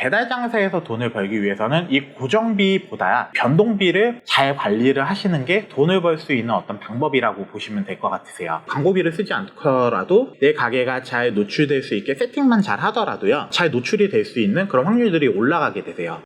배달 장사에서 돈을 벌기 위해서는 이 고정비보다 변동비를 잘 관리를 하시는 게 돈을 벌 수 있는 어떤 방법이라고 보시면 될 것 같으세요. 광고비를 쓰지 않더라도 내 가게가 잘 노출될 수 있게 세팅만 잘 하더라도요. 잘 노출이 될 수 있는 그런 확률들이 올라가게 되세요.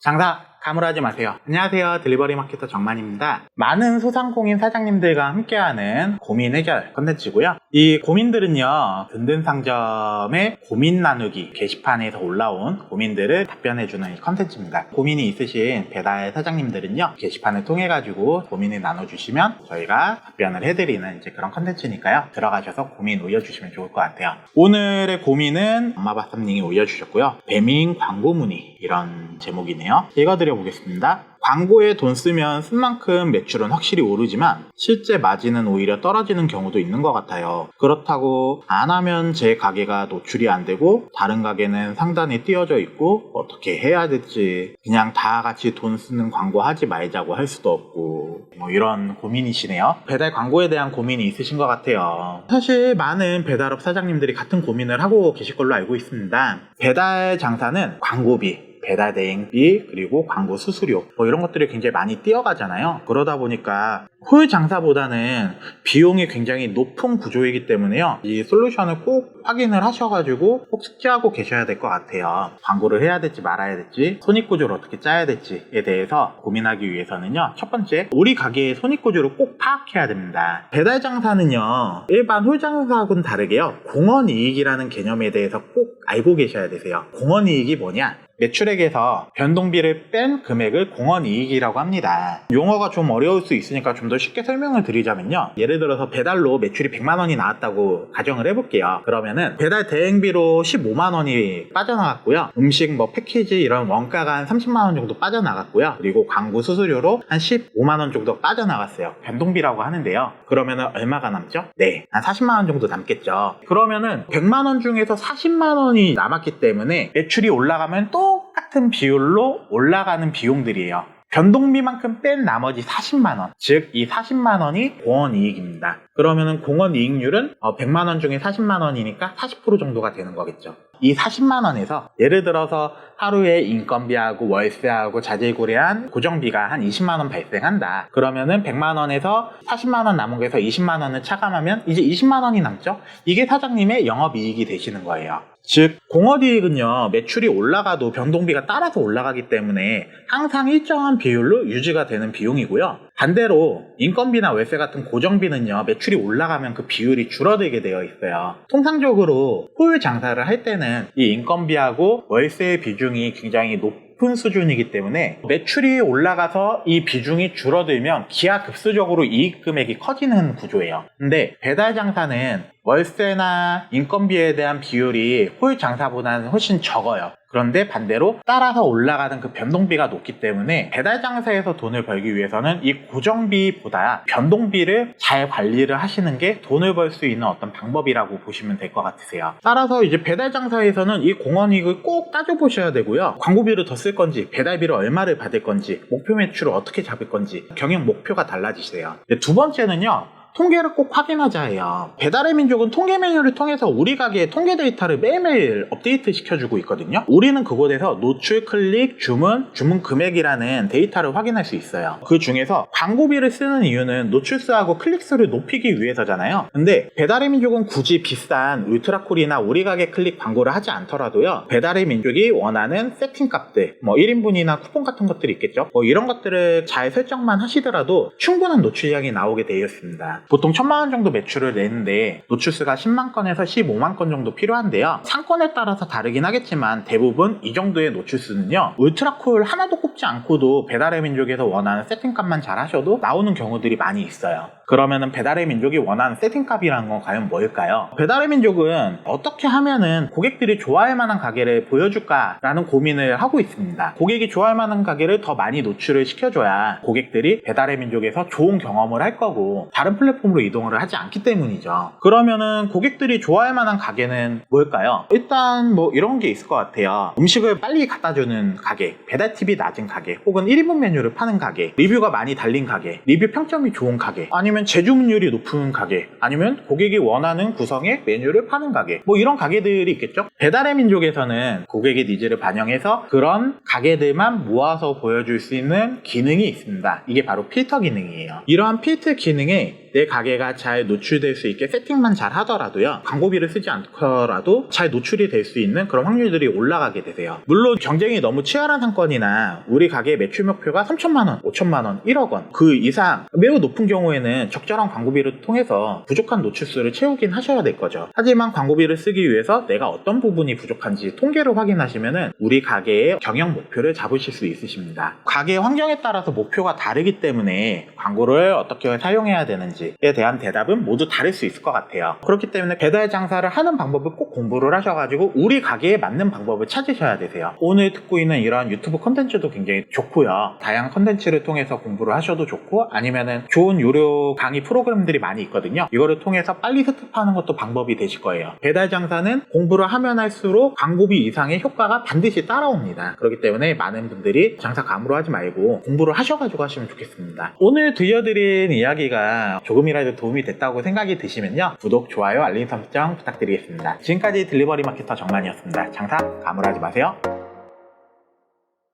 장사 가물하지 마세요. 안녕하세요. 딜리버리 마케터 정만입니다. 많은 소상공인 사장님들과 함께하는 고민 해결 컨텐츠고요. 이 고민들은요. 든든 상점의 고민 나누기 게시판에서 올라온 고민들을 답변해주는 이 컨텐츠입니다. 고민이 있으신 배달 사장님들은요. 게시판을 통해 가지고 고민을 나눠주시면 저희가 답변을 해드리는 이제 그런 컨텐츠니까요. 들어가셔서 고민 올려주시면 좋을 것 같아요. 오늘의 고민은 엄마바쌈님이 올려주셨고요. 배민 광고 문의 이런 제목이네요. 읽어드려 보겠습니다. 광고에 돈 쓰면 쓴 만큼 매출은 확실히 오르지만 실제 마진은 오히려 떨어지는 경우도 있는 것 같아요. 그렇다고 안 하면 제 가게가 노출이 안 되고 다른 가게는 상단에 띄어져 있고 어떻게 해야 될지 그냥 다 같이 돈 쓰는 광고 하지 말자고 할 수도 없고 뭐 이런 고민이시네요. 배달 광고에 대한 고민이 있으신 것 같아요. 사실 많은 배달업 사장님들이 같은 고민을 하고 계실 걸로 알고 있습니다. 배달 장사는 광고비 배달 대행비 그리고 광고 수수료 뭐 이런 것들이 굉장히 많이 뛰어가잖아요. 그러다 보니까 홀 장사보다는 비용이 굉장히 높은 구조이기 때문에요. 이 솔루션을 꼭 확인을 하셔가지고 꼭 숙지하고 계셔야 될 것 같아요. 광고를 해야 될지 말아야 될지 손익구조를 어떻게 짜야 될지에 대해서 고민하기 위해서는요. 첫 번째 우리 가게의 손익구조를 꼭 파악해야 됩니다. 배달 장사는요 일반 홀 장사하고는 다르게요. 공원 이익이라는 개념에 대해서 꼭 알고 계셔야 되세요. 공원 이익이 뭐냐? 매출액에서 변동비를 뺀 금액을 공원 이익이라고 합니다. 용어가 좀 어려울 수 있으니까 좀 더 쉽게 설명을 드리자면요. 예를 들어서 배달로 매출이 100만 원이 나왔다고 가정을 해볼게요. 그러면은 배달 대행비로 15만 원이 빠져나갔고요. 음식 뭐 패키지 이런 원가가 한 30만 원 정도 빠져나갔고요. 그리고 광고 수수료로 한 15만 원 정도 빠져나갔어요. 변동비라고 하는데요. 그러면은 얼마가 남죠? 네, 한 40만 원 정도 남겠죠. 그러면은 100만 원 중에서 40만 원이 남았기 때문에 매출이 올라가면 똑같은 비율로 올라가는 비용들이에요. 변동비만큼 뺀 나머지 40만 원. 즉, 이 40만 원이 공원 이익입니다. 그러면은 공원 이익률은 100만 원 중에 40만 원이니까 40% 정도가 되는 거겠죠. 이 40만 원에서 예를 들어서 하루에 인건비하고 월세하고 자재고래한 고정비가 한 20만 원 발생한다. 그러면은 100만 원에서 40만 원 남은 거에서 20만 원을 차감하면 이제 20만 원이 남죠? 이게 사장님의 영업이익이 되시는 거예요. 즉 공업이익은요 매출이 올라가도 변동비가 따라서 올라가기 때문에 항상 일정한 비율로 유지가 되는 비용이고요 반대로 인건비나 월세 같은 고정비는요 매출이 올라가면 그 비율이 줄어들게 되어 있어요 통상적으로 홀 장사를 할 때는 이 인건비하고 월세의 비중이 굉장히 높은 수준이기 때문에 매출이 올라가서 이 비중이 줄어들면 기하급수적으로 이익 금액이 커지는 구조예요. 근데 배달 장사는 월세나 인건비에 대한 비율이 홀 장사보다는 훨씬 적어요. 그런데 반대로 따라서 올라가는 그 변동비가 높기 때문에 배달 장사에서 돈을 벌기 위해서는 이 고정비보다 변동비를 잘 관리를 하시는 게 돈을 벌 수 있는 어떤 방법이라고 보시면 될 것 같으세요. 따라서 이제 배달 장사에서는 이 공원이익을 꼭 따져보셔야 되고요. 광고비를 더 쓸 건지 배달비를 얼마를 받을 건지 목표 매출을 어떻게 잡을 건지 경영 목표가 달라지세요. 두 번째는요. 통계를 꼭 확인하자 해요. 배달의 민족은 통계 메뉴를 통해서 우리 가게의 통계 데이터를 매일매일 업데이트 시켜주고 있거든요. 우리는 그곳에서 노출, 클릭, 주문, 주문 금액이라는 데이터를 확인할 수 있어요. 그 중에서 광고비를 쓰는 이유는 노출수하고 클릭수를 높이기 위해서잖아요. 근데 배달의 민족은 굳이 비싼 울트라콜이나 우리 가게 클릭 광고를 하지 않더라도요. 배달의 민족이 원하는 세팅 값들, 뭐 1인분이나 쿠폰 같은 것들이 있겠죠. 뭐 이런 것들을 잘 설정만 하시더라도 충분한 노출량이 나오게 되어 있습니다. 보통 천만 원 정도 매출을 내는데 노출수가 10만 건에서 15만 건 정도 필요한데요. 상권에 따라서 다르긴 하겠지만 대부분 이 정도의 노출수는요. 울트라콜 하나도 꼽지 않고도 배달의 민족에서 원하는 세팅값만 잘 하셔도 나오는 경우들이 많이 있어요. 그러면은 배달의 민족이 원하는 세팅값이라는 건 과연 뭘까요? 배달의 민족은 어떻게 하면은 고객들이 좋아할 만한 가게를 보여줄까라는 고민을 하고 있습니다. 고객이 좋아할 만한 가게를 더 많이 노출을 시켜줘야 고객들이 배달의 민족에서 좋은 경험을 할 거고 다른 플랫폼으로 이동을 하지 않기 때문이죠. 그러면은 고객들이 좋아할 만한 가게는 뭘까요? 일단 뭐 이런 게 있을 것 같아요. 음식을 빨리 갖다 주는 가게, 배달 팁이 낮은 가게, 혹은 1인분 메뉴를 파는 가게, 리뷰가 많이 달린 가게, 리뷰 평점이 좋은 가게, 아니면 아니면 재주문율이 높은 가게, 아니면 고객이 원하는 구성의 메뉴를 파는 가게, 뭐 이런 가게들이 있겠죠. 배달의 민족에서는 고객의 니즈를 반영해서 그런 가게들만 모아서 보여줄 수 있는 기능이 있습니다. 이게 바로 필터 기능이에요. 이러한 필터 기능에 내 가게가 잘 노출될 수 있게 세팅만 잘 하더라도요. 광고비를 쓰지 않더라도 잘 노출이 될 수 있는 그런 확률들이 올라가게 되세요. 물론 경쟁이 너무 치열한 상권이나 우리 가게 매출 목표가 3천만 원, 5천만 원, 1억 원 그 이상 매우 높은 경우에는 적절한 광고비를 통해서 부족한 노출수를 채우긴 하셔야 될 거죠. 하지만 광고비를 쓰기 위해서 내가 어떤 부분이 부족한지 통계를 확인하시면은 우리 가게의 경영 목표를 잡으실 수 있으십니다. 가게 환경에 따라서 목표가 다르기 때문에 광고를 어떻게 사용해야 되는지 에 대한 대답은 모두 다를 수 있을 것 같아요. 그렇기 때문에 배달 장사를 하는 방법을 꼭 공부를 하셔가지고 우리 가게에 맞는 방법을 찾으셔야 되세요. 오늘 듣고 있는 이러한 유튜브 컨텐츠도 굉장히 좋고요. 다양한 컨텐츠를 통해서 공부를 하셔도 좋고 아니면은 좋은 요료 강의 프로그램들이 많이 있거든요. 이거를 통해서 빨리 습득하는 것도 방법이 되실 거예요. 배달 장사는 공부를 하면 할수록 광고비 이상의 효과가 반드시 따라옵니다. 그렇기 때문에 많은 분들이 장사 감으로 하지 말고 공부를 하셔가지고 하시면 좋겠습니다. 오늘 들려드린 이야기가 조금이라도 도움이 됐다고 생각이 드시면요. 구독, 좋아요, 알림 설정 부탁드리겠습니다. 지금까지 딜리버리 마케터 정만이었습니다. 장사 감으로 하지 마세요.